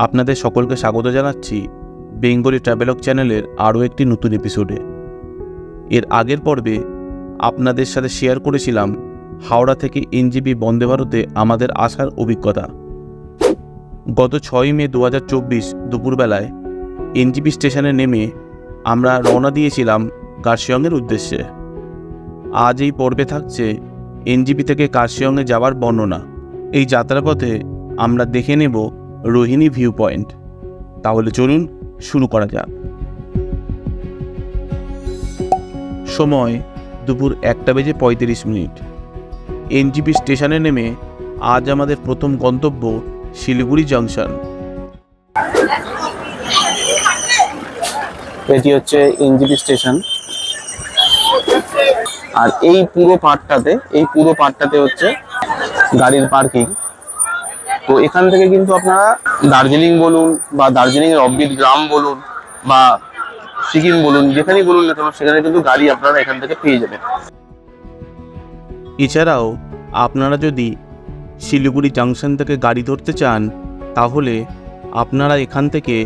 আপনাদের সকলকে স্বাগত জানাচ্ছি বেঙ্গলি ট্রাভেলক চ্যানেলের আরও একটি নতুন এপিসোডে। এর আগের পর্বে আপনাদের সাথে শেয়ার করেছিলাম হাওড়া থেকে এনজিবি বন্দে ভারতে আমাদের আসার অভিজ্ঞতা। গত ছয়ই মে দু হাজার চব্বিশ দুপুরবেলায় এনজিবি স্টেশনে নেমে আমরা রওনা দিয়েছিলাম কার্শিয়ংয়ের উদ্দেশ্যে। আজ এই পর্বে থাকছে এনজিবি থেকে কার্শিয়ংয়ে যাওয়ার বর্ণনা। এই যাত্রাপথে আমরা দেখে নেব রোহিণী ভিউ পয়েন্ট তাহলে চলুন শুরু করা যাক। সময় দুপুর একটা বেজে পঁয়ত্রিশ মিনিট। এনজিপি স্টেশনে নেমে আজ আমাদের প্রথম গন্তব্য শিলিগুড়ি জংশন। এটি হচ্ছে এনজিপি স্টেশন। আর এই পুরো পার্টটাতে এই পুরো পার্টটাতে হচ্ছে গাড়ির পার্কিং। তো এখান থেকে কিন্তু আপনারা দার্জিলিং বলুন বা দার্জিলিং এর অফবিট গ্রাম বলুন বা সিকিম বলুন যেখানেই বলুন না কেন সেখানে কিন্তু গাড়ি আপনারা এখান থেকে পেয়ে যাবেন। এছাড়াও আপনারা যদি শিলিগুড়ি জাংশন থেকে গাড়ি ধরতে চান তাহলে আপনারা এখান থেকে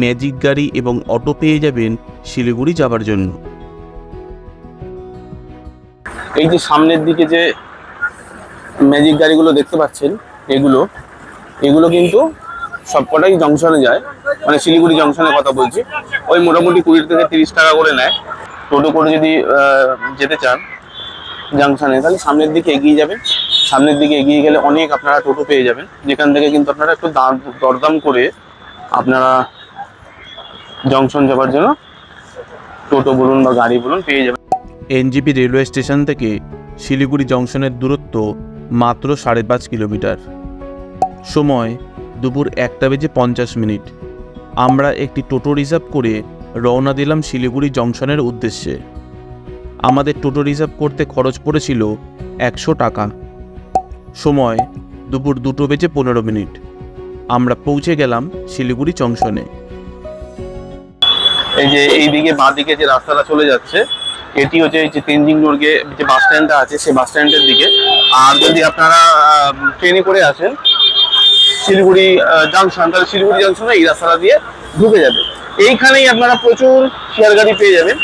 ম্যাজিক গাড়ি এবং অটো পেয়ে যাবেন শিলিগুড়ি যাবার জন্য। এই যে সামনের দিকে যে ম্যাজিক গাড়িগুলো দেখতে পাচ্ছেন এগুলো এগুলো কিন্তু সবকটাই জংশনে যায়। মানে শিলিগুড়ি জংশনের কথা বলছি। ওই মোটামুটি কুড়ি থেকে তিরিশ টাকা করে নেয়। টোটো করে যদি যেতে চান জাংশনে তাহলে সামনের দিকে এগিয়ে যাবেন। সামনের দিকে এগিয়ে গেলে অনেক আপনারা টোটো পেয়ে যাবেন। যেখান থেকে কিন্তু আপনারা একটু দাম, দরদাম করে আপনারা জংশন যাবার জন্য টোটো বলুন বা গাড়ি বলুন পেয়ে যাবেন। এনজিপি রেলওয়ে স্টেশন থেকে শিলিগুড়ি জংশনের দূরত্ব মাত্র সাড়ে পাঁচ কিলোমিটার। সময় দুপুর একটা বেজে পঞ্চাশ মিনিট। আমরা একটি টোটো রিজার্ভ করে রওনা দিলাম শিলিগুড়ি জংশনের উদ্দেশ্যে। আমাদের টোটো রিজার্ভ করতে খরচ পড়েছিল একশো টাকা। সময় দুপুর দুটো বেজে পনেরো মিনিট। আমরা পৌঁছে গেলাম শিলিগুড়ি জংশনে। এই যে এইদিকে বাঁ দিকে যে রাস্তাটা চলে যাচ্ছে, এটি হচ্ছে এই যে তেনজিং দুর্গে যে বাস স্ট্যান্ডটা আছে, সেই বাস স্ট্যান্ডের দিকে। আর যদি আপনারা ট্রেনে করে আসেন শিলিগুড়ি জাংশন তাহলে শিলিগুড়ি জাংশনে এই রাস্তাটা দিয়ে ঢুকে যাবে। এইখানেই আপনারা প্রচুর শেয়ার গাড়ি পেয়ে যাবেন।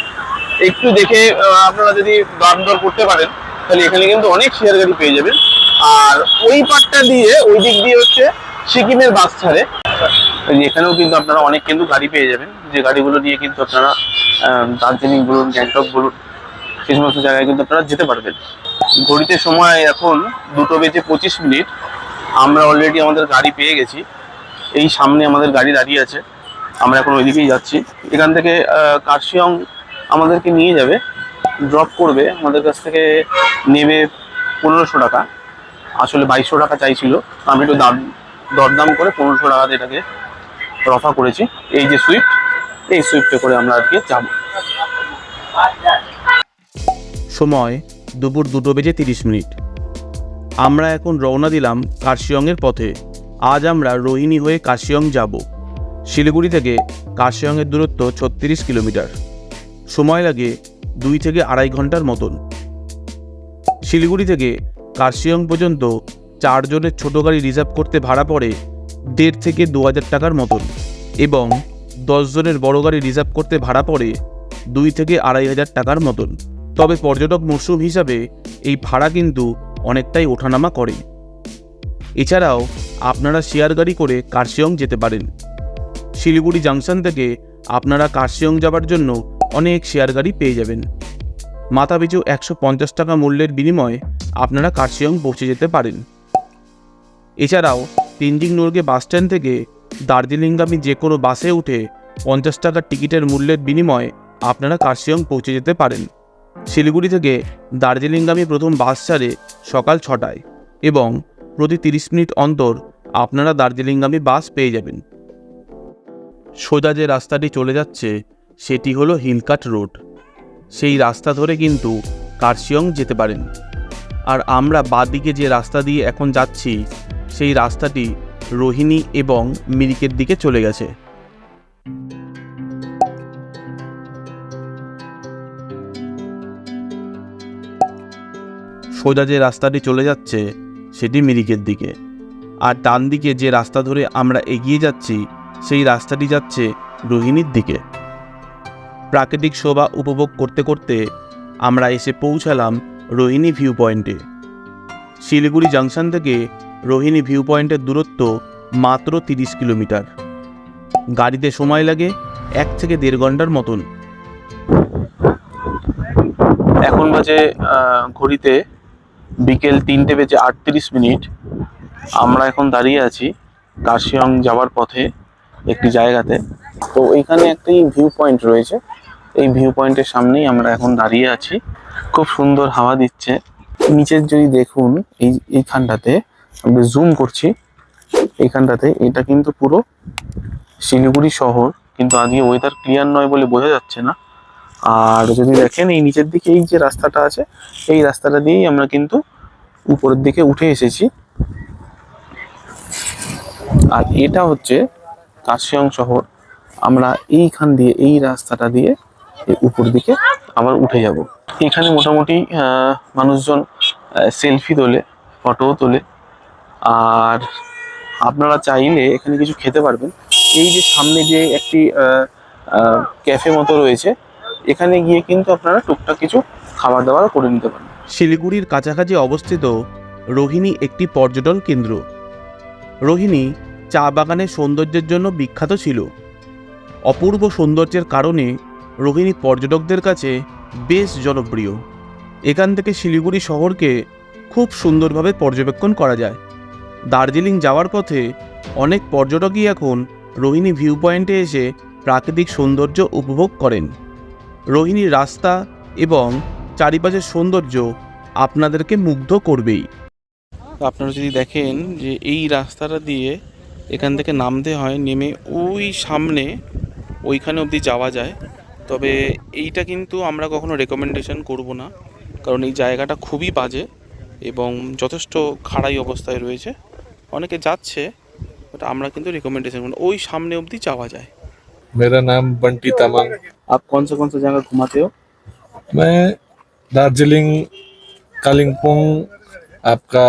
একটু দেখে আপনারা যদি দাম দর করতে পারেন, তাহলে এখানে কিন্তু অনেক শেয়ার গাড়ি পেয়ে যাবেন। আর ওই পাটটা দিয়ে, ওই দিক দিয়ে হচ্ছে সিকিমের বাস ছাড়ে। এখানেও কিন্তু আপনারা অনেক কিন্তু গাড়ি পেয়ে যাবেন। যে গাড়িগুলো নিয়ে কিন্তু আপনারা দার্জিলিং বলুন, গ্যাংটক বলুন সেই সমস্ত জায়গায় কিন্তু আপনারা যেতে পারবেন। ঘড়িতে সময় এখন দুটো বেজে পঁচিশ মিনিট। আমরা অলরেডি আমাদের গাড়ি পেয়ে গেছি। এই সামনে আমাদের গাড়ি দাঁড়িয়ে আছে। আমরা এখন ওইদিকেই যাচ্ছি। এখান থেকে কার্শিয়ং আমাদেরকে নিয়ে যাবে। ড্রপ করবে। আমাদের কাছ থেকে নেবে পনেরোশো টাকা। আসলে বাইশশো টাকা চাইছিল। আমি একটু দাম, দরদাম করে পনেরোশো টাকাতে এটাকে রফা করেছি। এই যে সুইফট, এই সুইফটে করে আমরা আজকে যাব। সময় দুপুর দুটো বেজে তিরিশ মিনিট। আমরা এখন রওনা দিলাম কার্শিয়ংয়ের পথে। আজ আমরা রোহিণী হয়ে কার্শিয়ং যাব। শিলিগুড়ি থেকে কার্শিয়ংয়ের দূরত্ব ছত্রিশ কিলোমিটার। সময় লাগে দুই থেকে আড়াই ঘণ্টার মতন। শিলিগুড়ি থেকে কার্শিয়ং পর্যন্ত চারজনের ছোট গাড়ি রিজার্ভ করতে ভাড়া পড়ে দেড় থেকে দু হাজার টাকার মতন এবং দশজনের বড় গাড়ি রিজার্ভ করতে ভাড়া পড়ে দুই থেকে আড়াই হাজার টাকার মতন। তবে পর্যটক মরশুম হিসাবে এই ভাড়া কিন্তু অনেকটাই ওঠানামা করে। এছাড়াও আপনারা শেয়ার গাড়ি করে কার্শিয়ং যেতে পারেন। শিলিগুড়ি জাংশন থেকে আপনারা কার্শিয়ং যাবার জন্য অনেক শেয়ার গাড়ি পেয়ে যাবেন। মাথাপিছু একশো পঞ্চাশ টাকা মূল্যের বিনিময়ে আপনারা কার্শিয়ং পৌঁছে যেতে পারেন। এছাড়াও তেনজিং নোরগে বাস স্ট্যান্ড থেকে দার্জিলিংগামী যে কোনো বাসে উঠে পঞ্চাশ টাকার টিকিটের মূল্যের বিনিময়ে আপনারা কার্শিয়ং পৌঁছে যেতে পারেন। শিলিগুড়ি থেকে দার্জিলিংগামী প্রথম বাস ছাড়ে সকাল ছটায় এবং প্রতি তিরিশ মিনিট অন্তর আপনারা দার্জিলিংগামী বাস পেয়ে যাবেন। সোজা যে রাস্তাটি চলে যাচ্ছে, সেটি হলো হিলকাট রোড। সেই রাস্তা ধরে কিন্তু কার্শিয়ং যেতে পারেন। আর আমরা বাদিকে যে রাস্তা দিয়ে এখন যাচ্ছি, সেই রাস্তাটি রোহিণী এবং মিরিকের দিকে চলে গেছে। সোজা যে রাস্তাটি চলে যাচ্ছে, সেটি মিরিকের দিকে। আর ডান দিকে যে রাস্তা ধরে আমরা এগিয়ে যাচ্ছি, সেই রাস্তাটি যাচ্ছে রোহিণীর দিকে। প্রাকৃতিক শোভা উপভোগ করতে করতে আমরা এসে পৌঁছালাম রোহিণী ভিউ পয়েন্টে শিলিগুড়ি জাংশন থেকে রোহিণী ভিউ পয়েন্টের দূরত্ব মাত্র তিরিশ কিলোমিটার। গাড়িতে সময় লাগে এক থেকে দেড় ঘণ্টার মতন। এখন বাজে ঘড়িতে বিকেল তিনটে বেজে আটত্রিশ মিনিট। আমরা এখন দাঁড়িয়ে আছি কার্শিয়ং যাওয়ার পথে একটি জায়গাতে। তো এখানে একটি ভিউ পয়েন্ট রয়েছে। এই ভিউ পয়েন্টের সামনেই আমরা এখন দাঁড়িয়ে আছি। খুব সুন্দর হাওয়া দিচ্ছে। নিচের যদি দেখুন, এই এইখানটাতে আমি জুম করছি। এইখানটাতে এটা কিন্তু পুরো শিলিগুড়ি শহর, কিন্তু আজকে ওয়েদার ক্লিয়ার নয় বলে বোঝা যাচ্ছে না। আর যদি দেখেন এই নিচের দিকে এই যে রাস্তাটা আছে এই রাস্তাটা দিয়েই আমরা কিন্তু উপরের দিকে উঠে এসেছি। আর এটা হচ্ছে কাশিয়ং শহর। আমরা এইখান দিয়ে এই রাস্তাটা দিয়ে এই উপর দিকে আবার উঠে যাব। এখানে মোটামুটি মানুষজন সেলফি তোলে ফটোও তোলে। আর আপনারা চাইলে এখানে কিছু খেতে পারবেন। এই যে সামনে যে একটি ক্যাফে মতো রয়েছে এখানে গিয়ে কিন্তু আপনারা টুকটাক কিছু খাবার দাবার করে নিতে পারেন শিলিগুড়ির কাছাকাছি অবস্থিত রোহিণী একটি পর্যটন কেন্দ্র। রোহিণী চা বাগানের সৌন্দর্যের জন্য বিখ্যাত ছিল। অপূর্ব সৌন্দর্যের কারণে রোহিণী পর্যটকদের কাছে বেশ জনপ্রিয়। এখান থেকে শিলিগুড়ি শহরকে খুব সুন্দরভাবে পর্যবেক্ষণ করা যায়। দার্জিলিং যাওয়ার পথে অনেক পর্যটকই এখন রোহিণী ভিউ পয়েন্টে এসে প্রাকৃতিক সৌন্দর্য উপভোগ করেন। রোহিণীর রাস্তা এবং চারিপাশের সৌন্দর্য আপনাদেরকে মুগ্ধ করবেই। আপনারা যদি দেখেন যে এই রাস্তাটা দিয়ে এখান থেকে নামতে হয় নেমে ওই সামনে ওইখানে অবধি যাওয়া যায়। তবে এইটা কিন্তু আমরা কখনো রেকমেন্ডেশন করব না কারণ এই জায়গাটা খুবই বাজে এবং যথেষ্ট খাড়াই অবস্থায় রয়েছে। অনেকে যাচ্ছে বাট আমরা কিন্তু রেকমেন্ডেশন ওই সামনে অবধি যাওয়া যায়। মেরা নাম বন্টি তামাং आप कौन से कौन से जगह घुमाते हो मैं दार्जिलिंग कालिम्पोंग आपका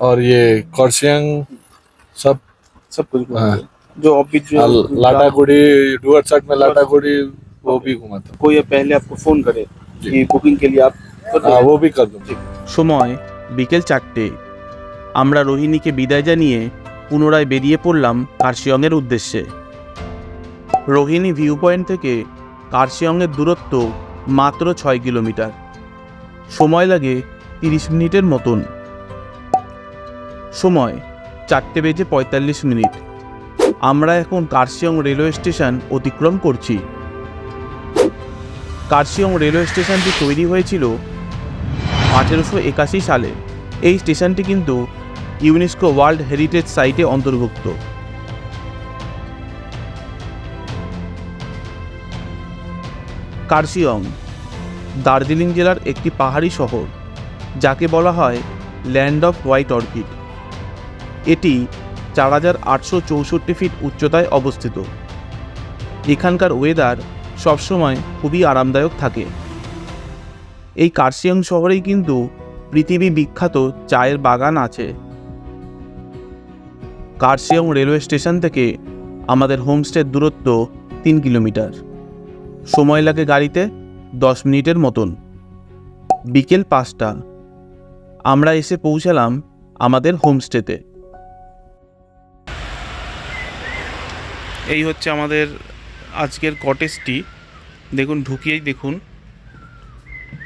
और ये कोरसियांग सब सब कुछ घुमाते हाँ। हो जो अभी जो लाटागुड़ी डुअर साइड में लाटागुड़ी वो भी घुमाता कोई पहले आपको फोन करे जी। कि बुकिंग के लिए आप कर हूँ हाँ वो भी कर दूंगा সময় বিকেল চারটে আমরা রোহিণীকে বিদায় জানিয়ে পুনরায় বেরিয়ে পড়লাম কার্শিয়ংয়ের উদ্দেশ্যে রোহিণী ভিউ পয়েন্ট থেকে কার্শিয়ংয়ের দূরত্ব মাত্র ছয় কিলোমিটার। সময় লাগে তিরিশ মিনিটের মতন। সময় চারটে বেজে পঁয়তাল্লিশ মিনিট। আমরা এখন কার্শিয়ং রেলওয়ে স্টেশন অতিক্রম করছি। কার্শিয়ং রেলওয়ে স্টেশনটি তৈরি হয়েছিল আঠেরোশো একাশি সালে। এই স্টেশনটি কিন্তু ইউনেস্কো ওয়ার্ল্ড হেরিটেজ সাইটে অন্তর্ভুক্ত। কার্শিয়ং, দার্জিলিং জেলার একটি পাহাড়ি শহর, যাকে বলা হয় ল্যান্ড অফ হোয়াইট অর্কিড। এটি চার হাজার আটশো চৌষট্টি ফিট উচ্চতায় অবস্থিত। এখানকার ওয়েদার সবসময় খুবই আরামদায়ক থাকে। এই কার্শিয়ং শহরেই কিন্তু পৃথিবী বিখ্যাত চায়ের বাগান আছে। কার্শিয়ং রেলওয়ে স্টেশন থেকে আমাদের হোমস্টের দূরত্ব তিন কিলোমিটার। সময় লাগে গাড়িতে দশ মিনিটের মতন। বিকেল পাঁচটা। আমরা এসে পৌঁছালাম আমাদের হোমস্টেতে। এই হচ্ছে আমাদের আজকের কটেজটি। দেখুন, ঢুকিয়েই দেখুন।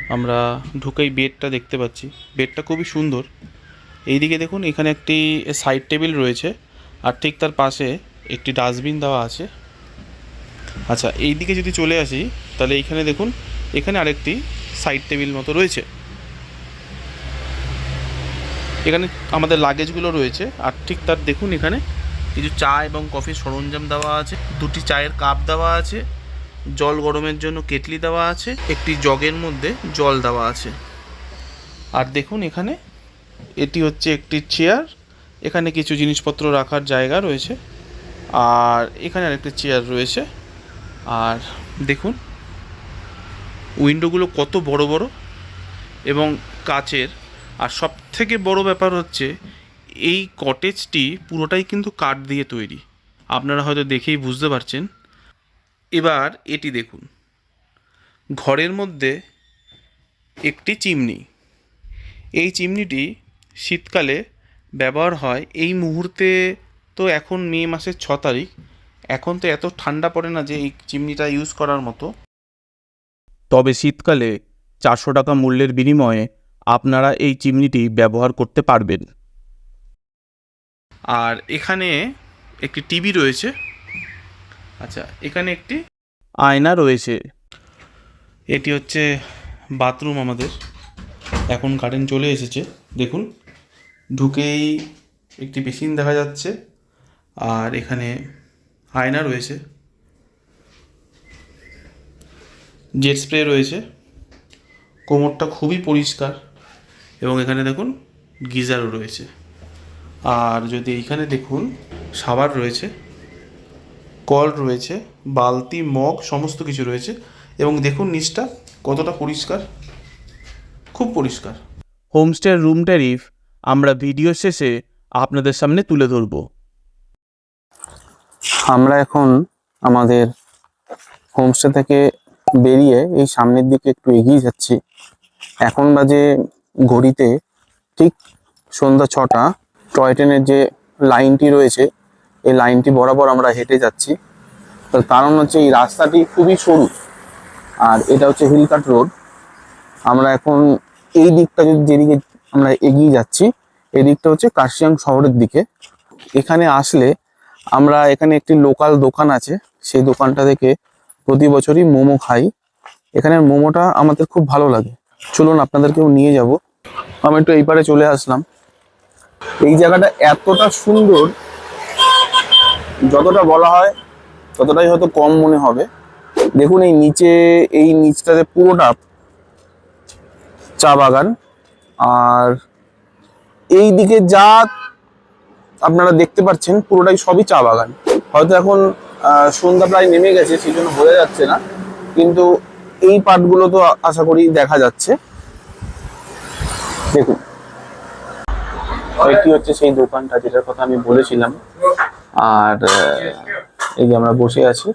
আমরা ঢুকেই বেডটা দেখতে পাচ্ছি। বেডটা খুবই সুন্দর। এইদিকে দেখুন, এখানে একটি সাইড টেবিল রয়েছে। আর ঠিক তার পাশে একটি ডাস্টবিন দেওয়া আছে। আচ্ছা এই দিকে যদি চলে আসি, তাহলে এইখানে দেখুন, এখানে আরেকটি সাইড টেবিল মতো রয়েছে। এখানে আমাদের লাগেজগুলো রয়েছে, আর ঠিক তার দেখুন এখানে কিছু চা এবং কফির সরঞ্জাম দেওয়া আছে, দুটি চায়ের কাপ দেওয়া আছে, জল গরমের জন্য কেটলি দেওয়া আছে, একটি জগের মধ্যে জল দেওয়া আছে। আর দেখুন এখানে, এটি হচ্ছে একটি চেয়ার এখানে কিছু জিনিসপত্র রাখার জায়গা রয়েছে, আর এখানে আরেকটি চেয়ার রয়েছে। আর দেখুন উইন্ডোগুলো কত বড় বড় এবং কাচের। আর সব থেকে বড় ব্যাপার হচ্ছে, এই কটেজটি পুরোটাই কিন্তু কাঠ দিয়ে তৈরি। আপনারা হয়তো দেখেই বুঝতে পারছেন। এবার এটি দেখুন। ঘরের মধ্যে একটি চিমনি। এই চিমনিটি শীতকালে ব্যবহার হয়। এই মুহূর্তে তো এখন মে মাসের ছ তারিখ। এখন তো এত ঠান্ডা পড়ে না যে এই চিমনিটা ইউজ করার মতো। তবে শীতকালে চারশো টাকা মূল্যের বিনিময়ে আপনারা এই চিমনিটি ব্যবহার করতে পারবেন। আর এখানে একটি টিভি রয়েছে। আচ্ছা এখানে একটি আয়না রয়েছে। এটি হচ্ছে বাথরুম আমাদের। এখন কারেন্ট চলে এসেছে। দেখুন ঢুকেই একটি বেসিন দেখা যাচ্ছে। আর এখানে আয়না রয়েছে। জেট স্প্রে রয়েছে। কোমরটা খুবই পরিষ্কার এবং এখানে দেখুন গিজারও রয়েছে। আর যদি এইখানে দেখুন সাবার রয়েছে, কল রয়েছে, বালতি, মগ সমস্ত কিছু রয়েছে এবং দেখুন নিচটা কতটা পরিষ্কার, খুব পরিষ্কার। হোমস্টের রুম ট্যারিফ আমরা ভিডিও শেষে আপনাদের সামনে তুলে ধরব। আমরা এখন আমাদের হোমস্টে থেকে বেরিয়ে এই সামনের দিকে একটু এগিয়ে যাচ্ছি। এখন বাজে ঘড়িতে ঠিক সন্ধ্যা ছটা। টয় ট্রেনের যে লাইনটি রয়েছে, এই লাইনটি বরাবর আমরা হেঁটে যাচ্ছি। কারণ হচ্ছে এই রাস্তাটি খুবই সরু। আর এটা হচ্ছে হিলকাট রোড আমরা এখন এই দিকটা যদি যেদিকে আমরা এগিয়ে যাচ্ছি এই দিকটা হচ্ছে কার্শিয়াং শহরের দিকে। এখানে আসলে আমরা এখানে একটি লোকাল দোকান আছে, সেই দোকানটা থেকে প্রতি বছরই মোমো খাই। এখানের মোমোটা আমাদের খুব ভালো লাগে। চলুন আপনাদেরকেও নিয়ে যাব। আমি একটু এই পারে চলে আসলাম। এই জায়গাটা এতটা সুন্দর, যতটা বলা হয় ততটাই হয়তো কম মনে হবে। দেখুন এই নিচে, এই নিচটাতে পুরোটা চা বাগান। আর এই দিকে যা আপনারা দেখতে পাচ্ছেন, পুরোটাই সবই চা বাগান। হয়তো এখন সন্ধ্যা প্রায় নেমে গেছে সেই জন্য বোঝা যাচ্ছে না। কিন্তু এই পার্টগুলো তো আশা করি দেখা যাচ্ছে। দেখুন। এটি হচ্ছে সেই দোকানটা, যেটার কথা আমি বলেছিলাম। আর এই যে আমরা বসে আছি।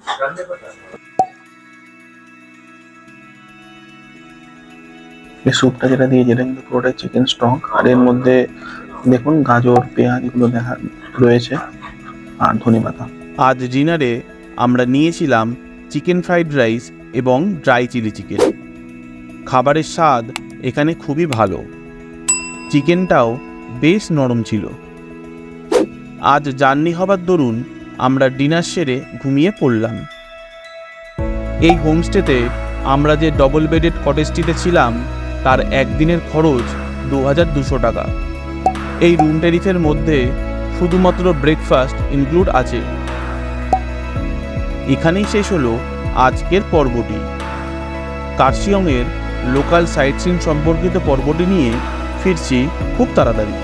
এই স্যুপটা যেটা দিয়ে যেটা কিন্তু পুরোটাই চিকেন স্টক আর এর মধ্যে দেখুন, গাজর, পেঁয়াজ এগুলো দেখা রয়েছে, আর ধনে পাতা। আজ ডিনারে আমরা নিয়েছিলাম চিকেন ফ্রাইড রাইস এবং ড্রাই চিলি চিকেন। খাবারের স্বাদ এখানে খুবই ভালো। চিকেনটাও বেশ নরম ছিল। আজ জার্নি হবার দরুন আমরা ডিনার সেরে ঘুমিয়ে পড়লাম। এই হোমস্টেতে আমরা যে ডবল বেডেড কটেজটিতে ছিলাম, তার একদিনের খরচ দু হাজার দুশো টাকা। এই রুম ট্যারিফের মধ্যে শুধুমাত্র ব্রেকফাস্ট ইনক্লুড আছে। এখানেই শেষ হলো আজকের পর্বটি। কার্শিয়ংয়ের লোকাল সাইট সিন সম্পর্কিত পর্বটি নিয়ে ফিরছি খুব তাড়াতাড়ি।